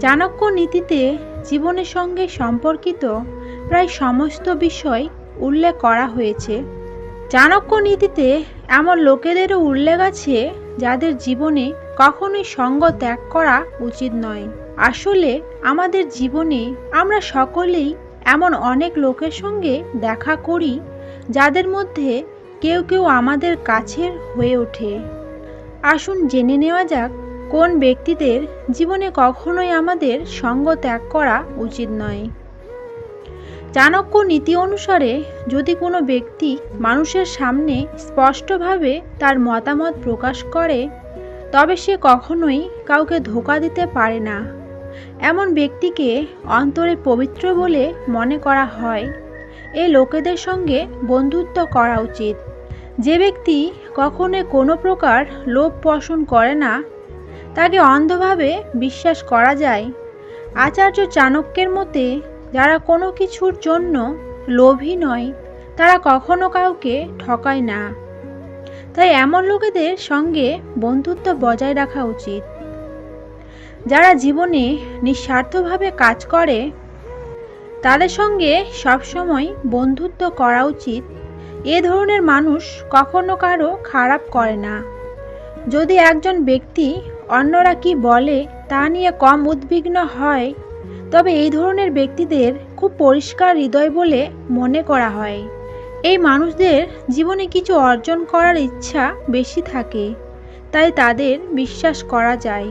চাণক্য নীতিতে জীবনের সঙ্গে সম্পর্কিত প্রায় সমস্ত বিষয় উল্লেখ করা হয়েছে। চাণক্য নীতিতে এমন লোকেদেরও উল্লেখ আছে যাদের জীবনে কখনোই সঙ্গ ত্যাগ করা উচিত নয়। আসলে আমাদের জীবনে আমরা সকলেই এমন অনেক লোকের সঙ্গে দেখা করি যাদের মধ্যে কেউ কেউ আমাদের কাছের হয়ে ওঠে। আসুন জেনে নেওয়া যাক কোন ব্যক্তিদের জীবনে কখনোই আমাদের সঙ্গ ত্যাগ করা উচিত নয়। চাণক্য নীতি অনুসারে যদি কোনো ব্যক্তি মানুষের সামনে স্পষ্টভাবে তার মতামত প্রকাশ করে, তবে সে কখনোই কাউকে ধোকা দিতে পারে না। এমন ব্যক্তিকে অন্তরে পবিত্র বলে মনে করা হয়। এ লোকেদের সঙ্গে বন্ধুত্ব করা উচিত। যে ব্যক্তি কখনো কোনো প্রকার লোভ পোষণ করে না তাকে অন্ধভাবে বিশ্বাস করা যায়। আচার্য চাণক্যের মতে, যারা কোনো কিছুর জন্য লোভী নয়, তারা কখনো কাউকে ঠকায় না। তাই এমন লোকেদের সঙ্গে বন্ধুত্ব বজায় রাখা উচিত। যারা জীবনে নিঃস্বার্থভাবে কাজ করে, তাদের সঙ্গে সবসময় বন্ধুত্ব করা উচিত। এ ধরনের মানুষ কখনো কারও খারাপ করে না। যদি একজন ব্যক্তি অন্যরা কি বলে তা নিয়ে কম উদ্বিগ্ন হয়। তবে এই ধরনের ব্যক্তিদের খুব পরিষ্কার হৃদয় বলে মনে করা হয়। এই মানুষদের জীবনে কিছু অর্জন করার ইচ্ছা বেশি থাকে, তাই তাদের বিশ্বাস করা যায়।